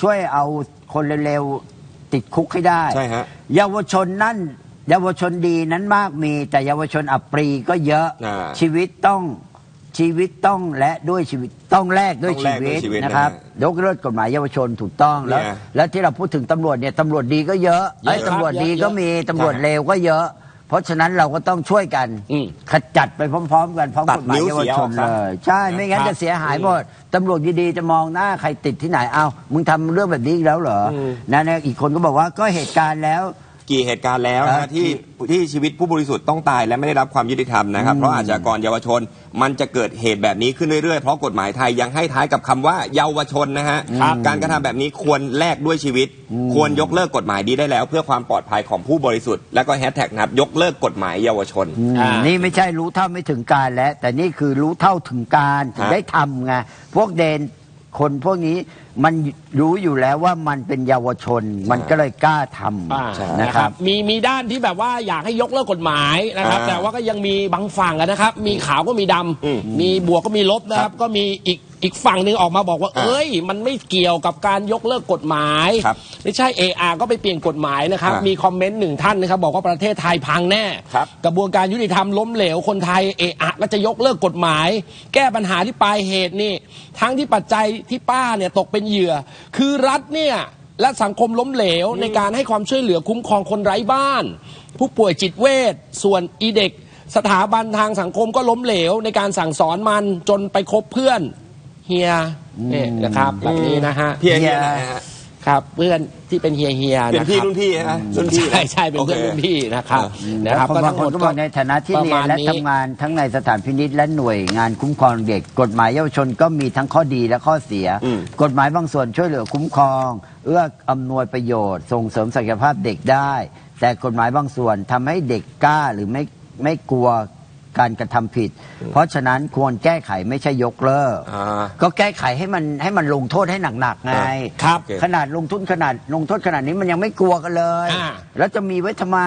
ช่วยเอาคนเร็วๆติดคุกให้ได้ใช่ฮะเยาวชนนั่น เยาวชนดีนั้นมากมี แต่เยาวชนอับปรีก็เยอะอ่าชีวิตต้องชีวิตต้องและด้วยชีวิตต้องแลกด้วยต้องชีแลกด้วยวิตชีวิตนะครับนะฮะยกเลิกกฎหมายเยาวชนถูกต้องแล้ว เนี่ยแล้วที่เราพูดถึงตำรวจเนี่ยตำรวจดีก็เยอะเยอะไอ้ยครับตำรวจดีเยอะก็มีตำรวจใช่เลวก็เยอะ เพราะฉะนั้นเราก็ต้องช่วยกันอืมขจัดไปพร้อม ๆ กันพร้อมตัดกฎหมายนิ้วเยาวเสียชออนกเลซะยใช่ไม่งั้นครับจะเสียหายหมดตำรวจดีๆจะมองหน้าใครติดที่ไหนเอ้ามึงทำเรื่องแบบนี้อีกแล้วเหรออนั่นนะอีกคนก็บอกว่าก็เหตุการณ์แล้ว กี่เหตุการณ์แล้วครันะบที่ที่ชีวิตผู้บริสุทธิ์ต้องตายและไม่ได้รับความยุติธรรมนะครับ เพราะอาชญากรเยาวชน มันจะเกิดเหตุแบบนี้ขึ้นเรื่อยๆ เพราะกฎหมายไทยยังให้ท้ายกับคำว่าเยาวชนนะฮะครับการกระทำแบบนี้ควรแลกด้วยชีวิต ควรยกเลิกกฎหมายนี้ได้แล้ว เพื่อความปลอดภัยของผู้บริสุทธิ์แล้วก็แฮชแท็กนะครับยกเลิกกฎหมายเยาวชน อืมอ่านี่นี่ไม่ใช่รู้เท่าไม่ถึงการแล้ว แต่นี่คือรู้เท่าถึงการถึงฮะได้ทำไงพวกเดน คนพวกนี้มันรู้อยู่แล้วว่ามันเป็นเยาวชน มันก็เลยกล้าทอ่าำนะครับมีมีด้านที่แบบว่าอยากให้ยกเลิกกฎหมายนะครับ อ่าแต่ว่าก็ยังมีบางฝั่งอะนะครับ มีขาวก็มีดำอืมมีบวกก็มีลบนะครับ ก็มีอีก อีกฝั่งหนึ่งออกมาบอกว่าอ่า เอ้ย มันไม่เกี่ยวกับการยกเลิกกฎหมาย ครับไม่ใช่ AR ก็ไปเปลี่ยนกฎหมายนะครับ อ่ามีมีคอมเมนต์หนึ่งท่านนะครับบอกว่าประเทศไทยพังแน่ ครับ กระบวนการยุติธรรมล้มเหลวคนไทยเอะอะก็จะยกเลิกกฎหมาย แก้ปัญหาที่ปลายเหตุนี่ ทั้งที่ปัจจัยที่ป้าเนี่ยตกเป็นเหยื่อ คือรัฐเนี่ยและสังคมล้มเหลวในการให้ความช่วยเหลือคุ้มครองคนไร้บ้าน ผู้ป่วยจิตเวชส่วนอีเด็ก สถาบันทางสังคมก็ล้มเหลวในการสั่งสอนมันจนไปคบเพื่อน เฮียเนี่ยนะครับแบบนี้นะฮะเพียงเนี่ยนะฮะครับเพื่อนที่เป็นเฮียเฮียเป็นนะครับพี่รุ่นพี่ใช่ไหมรุ่นพี่ใช่ใช่เป็นเพื่อนโอเครุ่นพี่นะครับแล้นะวครับบางคนก็บอกในฐานะที่ประเรียมานณและนี้ทำงานทั้งในสถานพินิษและหน่วยงานคุ้มครองเด็ก กฎหมายเยาวชนก็มีทั้งข้อดีและข้อเสียอืมกฎหมายบางส่วนช่วยเหลือคุ้มครอง เอื้ออำนวยประโยชน์ ส่งเสริมศักยภาพเด็กได้ แต่กฎหมายบางส่วนทำให้เด็กกล้าหรือไม่ไม่กลัว การกระทำผิด เพราะฉะนั้นควรแก้ไขไม่ใช่ยกเลิกอ่า ก็แก้ไขให้มันให้มันลงโทษให้หนักๆไงครับโอเค ขนาดลงทุนขนาดลงโทษขนาดนี้มันยังไม่กลัวกันเลย อ่า แล้วจะมีไว้ทำไม